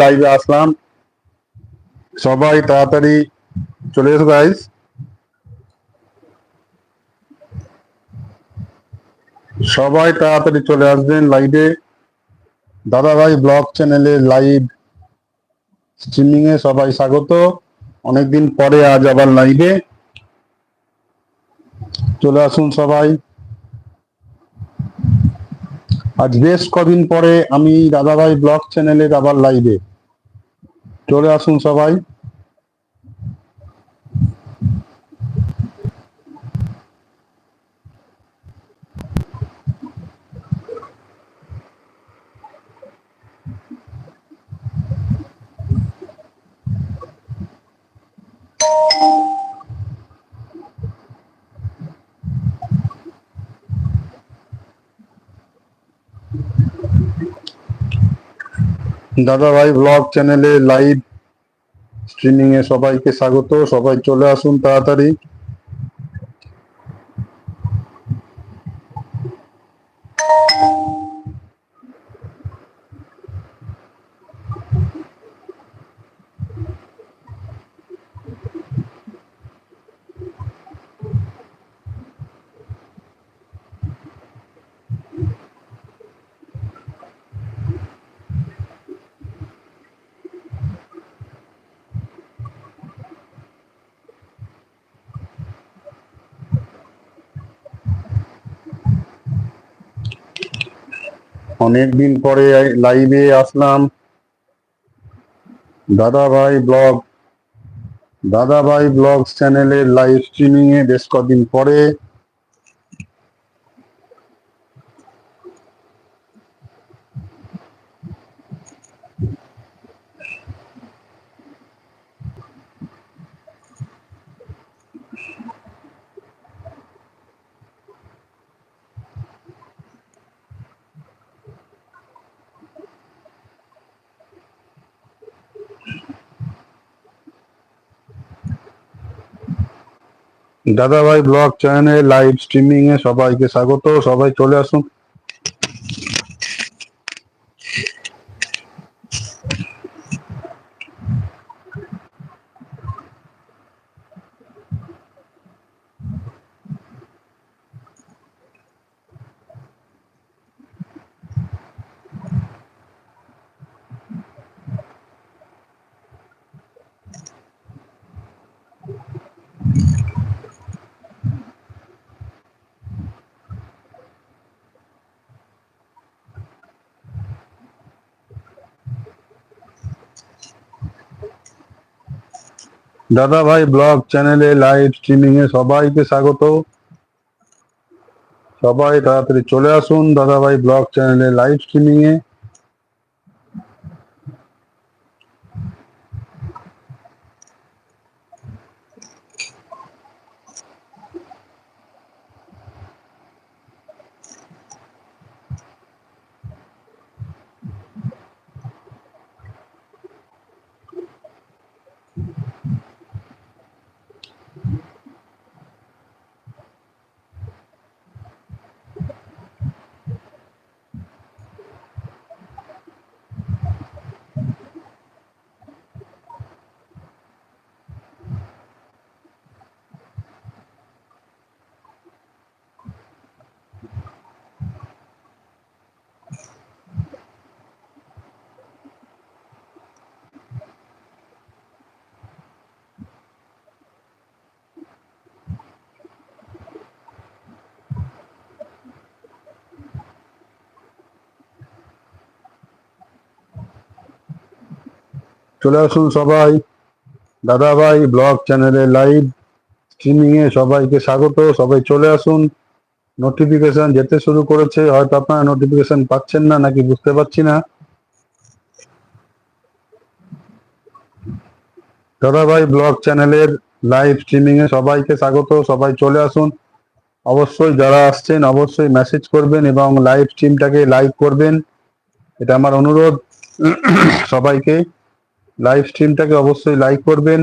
লাইভে আসলাম। সবাই তাড়াতাড়ি চলে এসো গাইস সবাই তাড়াতাড়ি চলে আসবেন লাইভে দাদাভাই ব্লগ চ্যানেলে লাইভ স্ট্রিমিং এ সবাই স্বাগত। অনেকদিন পরে আজ আবার লাইভে চলে আসুন সবাই। আজ বেশ কদিন পরে আমি দাদাভাই ব্লগ চ্যানেলের আবার লাইভে চলে আসুন সবাই। দাদাভাই ব্লগ চ্যানেলে লাইভ স্ট্রিমিং এ সবাইকে স্বাগত। সবাই চলে আসুন তাড়াতাড়ি। অনেকদিন পরে লাইভে আসলাম। দাদাভাই ব্লগ দাদাভাই ব্লগ চ্যানেলের লাইভ স্ট্রিমিংয়ে বেশ কদিন পরে দাদাভাই ব্লগ চ্যানেলে লাইভ স্ট্রিমিং এ সবাইকে স্বাগত। সবাই চলে আসুন। দাদাভাই ব্লগ চ্যানেলে লাইভ স্ট্রিমিং এ সবাইকে স্বাগত সবাই তাড়াতাড়ি চলে আসুন দাদাভাই ব্লগ চ্যানেলে লাইভ স্ট্রিমিং এ চলে আসুন সবাই। দাদাভাই ব্লগ চ্যানেলে লাইভ স্ট্রিমিং এ সবাইকে স্বাগত। সবাই চলে আসুন। নোটিফিকেশন যেতে শুরু করেছে, হয়তো আপনারা নোটিফিকেশন পাচ্ছেন না, নাকি বুঝতে পারছি না। দাদাভাই ব্লগ চ্যানেলের লাইভ স্ট্রিমিং এ সবাইকে স্বাগত। সবাই চলে আসুন। অবশ্যই যারা আসছেন, অবশ্যই মেসেজ করবেন এবং লাইভ স্ট্রিমটাকে লাইক করবেন। এটা আমার অনুরোধ সবাইকে। লাইভ স্ট্রিমটাকে অবশ্যই লাইক করবেন।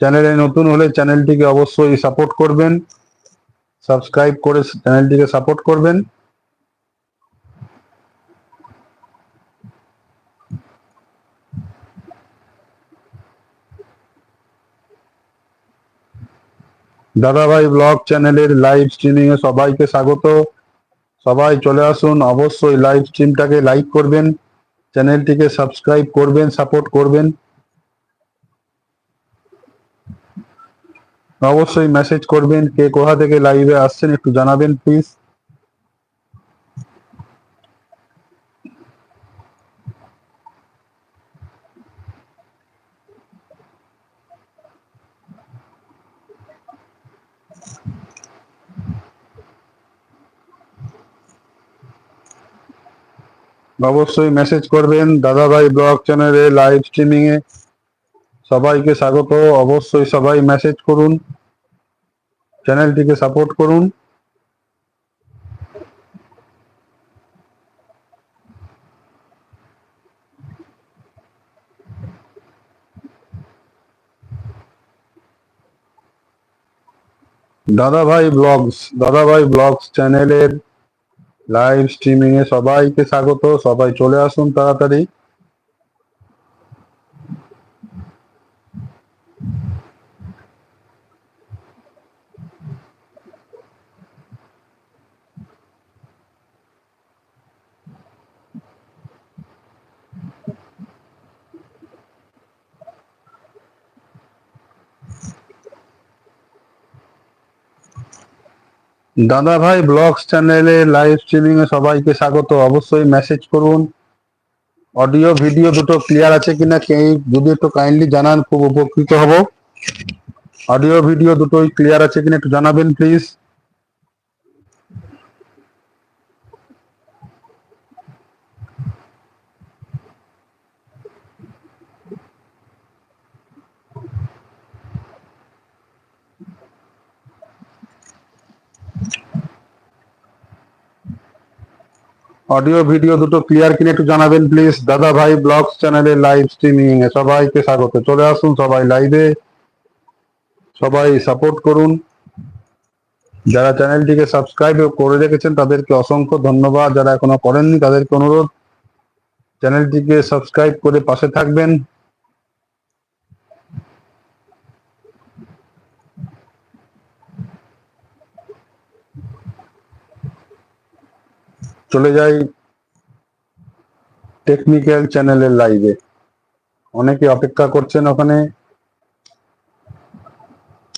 চ্যানেলে নতুন হলে চ্যানেলটিকে অবশ্যই সাপোর্ট করবেন। সাবস্ক্রাইব করে চ্যানেলটিকে সাপোর্ট করবেন। দাদাভাই ব্লগ চ্যানেলের লাইভ স্ট্রিমিং এ সবাইকে স্বাগত। সবাই চলে আসুন, অবশ্যই লাইভ স্ট্রিমটাকে লাইক করবেন। চ্যানেলটিকে সাবস্ক্রাইব করবেন, সাপোর্ট করবেন। অবশ্যই মেসেজ করবেন, কে কোথা থেকে লাইভে আসছেন একটু জানাবেন প্লিজ অবশ্যই মেসেজ করবেন। দাদাভাই ব্লগ চ্যানেলে লাইভ স্ট্রিমিং এ সবাইকে স্বাগত। অবশ্যই সবাই মেসেজ করুন। চ্যানেলটিকে সাপোর্ট করুন। দাদাভাই ব্লগস দাদাভাই ব্লগস চ্যানেলের লাইভ স্ট্রিমিং এ সবাইকে স্বাগত সবাই চলে আসুন তাড়াতাড়ি। দাদা ভাই ব্লগস চ্যানেলে লাইভ স্ট্রিমিং এ সবাইকে স্বাগত। অবশ্যই মেসেজ করুন। অডিও, ভিডিও দুটো ক্লিয়ার আছে কিনা কে যদি একটু কাইন্ডলি জানান, খুব উপকৃত হব। অডিও, ভিডিও দুটোই ক্লিয়ার আছে কিনা একটু জানাবেন প্লিজ অডিও ভিডিও দুটো ক্লিয়ার কিনে একটু জানাবেন প্লিজ দাদা ভাই ব্লগস চ্যানেলে লাইভ স্ট্রিমিং এ সবাইকে স্বাগত। চলে আসুন সবাই লাইভে সবাই সাপোর্ট করুন। যারা চ্যানেলটিকে সাবস্ক্রাইব করে রেখেছেন, তাদেরকে অসংখ্য ধন্যবাদ। যারা এখনও করেননি, তাদেরকে অনুরোধ। চ্যানেলটিকে সাবস্ক্রাইব করে পাশে থাকবেন। চলে যাই টেকনিক্যাল চ্যানেলের লাইভে অনেকে অপেক্ষা করছেন ওখানে।